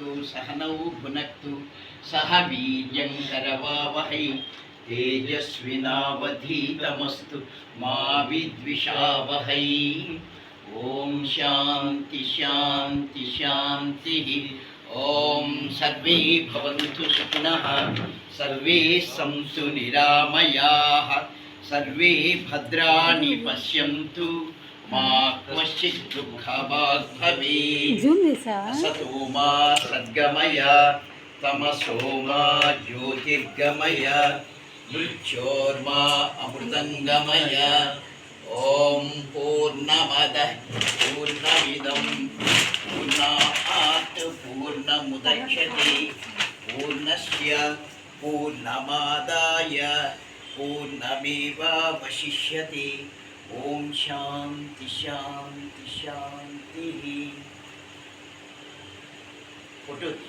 भुनक्तु, सह नौ भुनक्तु, सह वीर्यं करवावहै। तेजस्विनावधीतमस्तु, मा विद्विषावहै। ॐ शान्ति शान्ति, शान्तिः। ॐ सर्वे भवन्तु सुखिनः सर्वे सन्तु निरामयाः। सर्वे भद्राणि पश्यन्तु। मा क्वचित् दुःखभाग् भवेत् सतो मा सद्गमय तमसो मा ज्योतिर्गमय मृच्छोर्मा अमृतङ्गमय। ॐ पूर्णमदः पूर्णमिदं पूर्णात् पूर्णमुदच्छते। पूर्णस्य पूर्णमादाय पूर्णमेवावशिष्यते। ॐ शान्ति शान्ति शान्तिः फ़ोटो